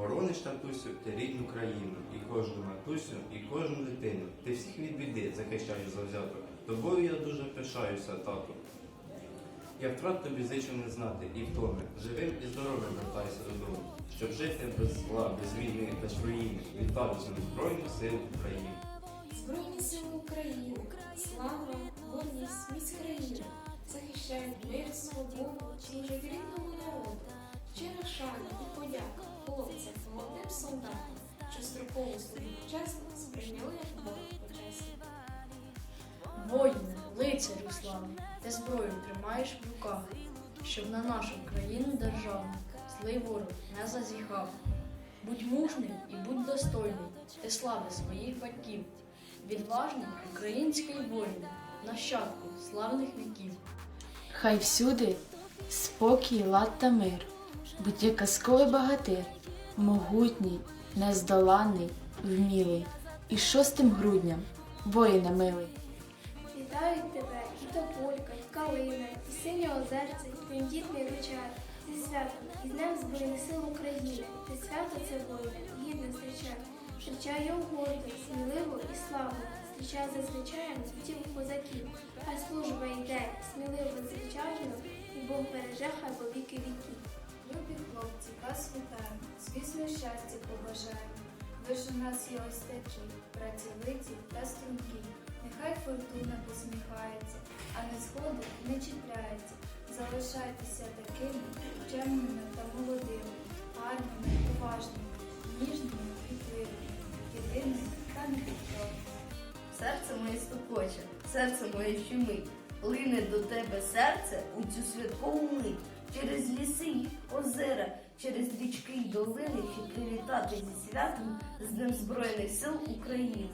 Борониш, татусю, ти рідну країну, і кожну матусю, і кожну дитину. Ти всіх від біди захищаєш завзято. Тобою я дуже пишаюся, тату. Я втрат тобі зичу не знати і втоми. Живим і здоровим вертайся додому. Щоб жити без зла, без війни, без руїни. Вітаю з Збройних сил України. Збройні сили України, слава, гордість, міць країни, захищають мир, свободу, служать рідному народу. Щира шана і подяка хлопцям, молодим солдатам, що строкову службу чесно сприйняли як Бог почесний. Воїне, лицарю славний, ти зброю тримаєш в руках, щоб на нашу країну державну злий ворог не зазіхав. Будь мужним і будь достойний, ти слави своїх батьків, відважний український воїн, нащадку славних віків. Хай всюди спокій, лад та мир, будь як казковий багатир, могутній, нездоланний, вмілий, і шостим грудням, воїне милий. Вітають тебе і Тополька, і Калина, і синє озерце, і тендітний ручай. Зі святом і Днем Збройних сил України. Ти свято це воїне, гідно зустрічай. Зустрічай його гордо, сміливо і славно. Зустрічай зазвичай життів козаків. Хай служба йде сміливо звичайно, і Бог береже хай звісно, щастя побажаємо. Ви ж у нас є остачі, працьовиті та стрункі. Нехай фортуна посміхається, а не сходить не чіпляється. Залишайтеся такими чемними та молодими, гарними, уважними, ніжними і пливними, єдиними та непідкорними. Серце моє стукоче, серце моє щемить, лине до тебе серце у цю святкову мить. Через ліси й озера, через річки й долини, щоб привітати зі святом з Днем Збройних сил України.